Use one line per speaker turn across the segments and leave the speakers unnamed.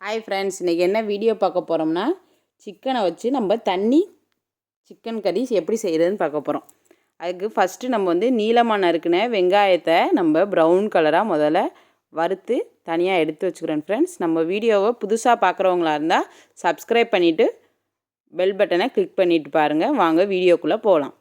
Hi friends இன்றைக்கி என்ன video பார்க்க போகிறோம்னா சிக்கனை வச்சு நம்ம தண்ணி சிக்கன் கறி எப்படி செய்கிறதுன்னு பார்க்க போகிறோம் அதுக்கு ஃபஸ்ட்டு நம்ம வந்து நீளமான நறுக்கின வெங்காயத்தை நம்ம ப்ரௌன் கலராக முதல்ல வறுத்து தனியாக எடுத்து வச்சுக்கிறோம் ஃப்ரெண்ட்ஸ் நம்ம வீடியோவை புதுசாக பார்க்குறவங்களா இருந்தால் சப்ஸ்கிரைப் பண்ணிவிட்டு பெல் பட்டனை கிளிக் பண்ணிவிட்டு பாருங்கள் வாங்க வீடியோக்குள்ளே போகலாம்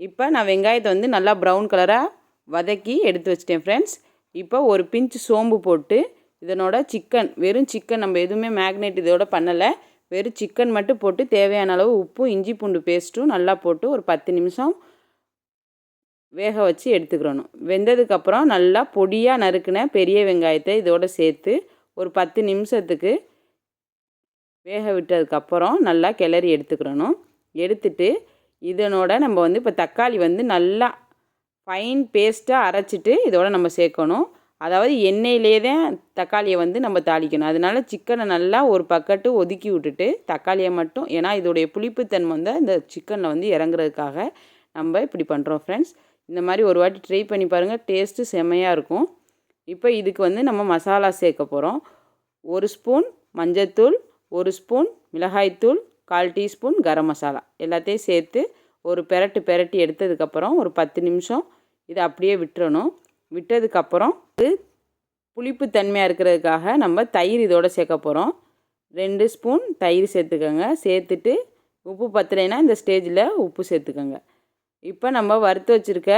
இப்போ நான் வெங்காயத்தை வந்து நல்லா ப்ரௌன் கலராக வதக்கி எடுத்து வச்சிட்டேன் ஃப்ரெண்ட்ஸ் இப்போ ஒரு பிஞ்சு சோம்பு போட்டு இதனோட சிக்கன் வெறும் சிக்கன் நம்ம எதுவுமே மேக்னேட் இதோட பண்ணலை. வெறும் சிக்கன் மட்டும் போட்டு தேவையான அளவு உப்பும் இஞ்சி பூண்டு பேஸ்ட்டும் நல்லா போட்டு ஒரு பத்து நிமிஷம் வேக வச்சு எடுத்துக்கிறணும் வெந்ததுக்கப்புறம் நல்லா பொடியாக நறுக்கின பெரிய வெங்காயத்தை இதோட சேர்த்து ஒரு பத்து நிமிஷத்துக்கு வேக விட்டதுக்கப்புறம் நல்லா கிளறி எடுத்துக்கிறணும் எடுத்துட்டு இதனோட நம்ம வந்து இப்போ தக்காளி வந்து நல்லா ஃபைன் பேஸ்ட்டாக அரைச்சிட்டு இதோட நம்ம சேர்க்கணும். அதாவது எண்ணெயிலே தான் தக்காளியை வந்து நம்ம தாளிக்கணும். அதனால சிக்கனை நல்லா ஒரு பக்கட்டு ஒதுக்கி விட்டுட்டு தக்காளியை மட்டும் ஏன்னா இதோடைய புளிப்புத்தன்மை வந்து இந்த சிக்கனில் வந்து இறங்குறதுக்காக நம்ம இப்படி பண்ணுறோம் ஃப்ரெண்ட்ஸ் இந்த மாதிரி ஒரு வாட்டி ட்ரை பண்ணி பாருங்கள் டேஸ்ட்டு செம்மையாக இருக்கும். இப்போ இதுக்கு வந்து நம்ம மசாலா சேர்க்க போகிறோம் ஒரு ஸ்பூன் மஞ்சத்தூள் ஒரு ஸ்பூன் மிளகாய்த்தூள் கால் டீஸ்பூன் கரம் மசாலா. எல்லாத்தையும் சேர்த்து ஒரு பெரட்டு பெரட்டி எடுத்ததுக்கப்புறம் ஒரு பத்து நிமிஷம் இதை அப்படியே விட்டுறணும். விட்டதுக்கப்புறம் இது புளிப்பு தன்மையாக இருக்கிறதுக்காக நம்ம தயிர் இதோடு சேர்க்க போகிறோம் ரெண்டு ஸ்பூன் தயிர் சேர்த்துக்கோங்க. சேர்த்துட்டு உப்பு பத்தலைன்னா இந்த ஸ்டேஜில் உப்பு சேர்த்துக்கோங்க. இப்போ நம்ம வறுத்து வச்சுருக்க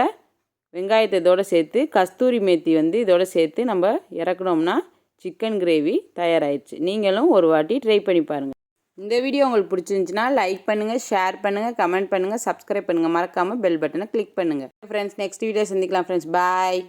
வெங்காயத்தை இதோட சேர்த்து கஸ்தூரி மேத்தி வந்து இதோடு சேர்த்து நம்ம இறக்கணும்னா சிக்கன் கிரேவி தயாராகிடுச்சு நீங்களும் ஒரு வாட்டி ட்ரை பண்ணி பாருங்கள் இந்த வீடியோ உங்களுக்கு பிடிச்சிருந்துச்சுன்னா லைக் பண்ணுங்கள் ஷேர் பண்ணுங்கள் கமெண்ட் பண்ணுங்கள் சப்ஸ்கிரைப் பண்ணுங்கள் மறக்காமல் பெல் பட்டனை கிளிக் பண்ணுங்கள் ஃப்ரெண்ட்ஸ் நெக்ஸ்ட் வீடியோ சந்திக்கலாம். Friends bye.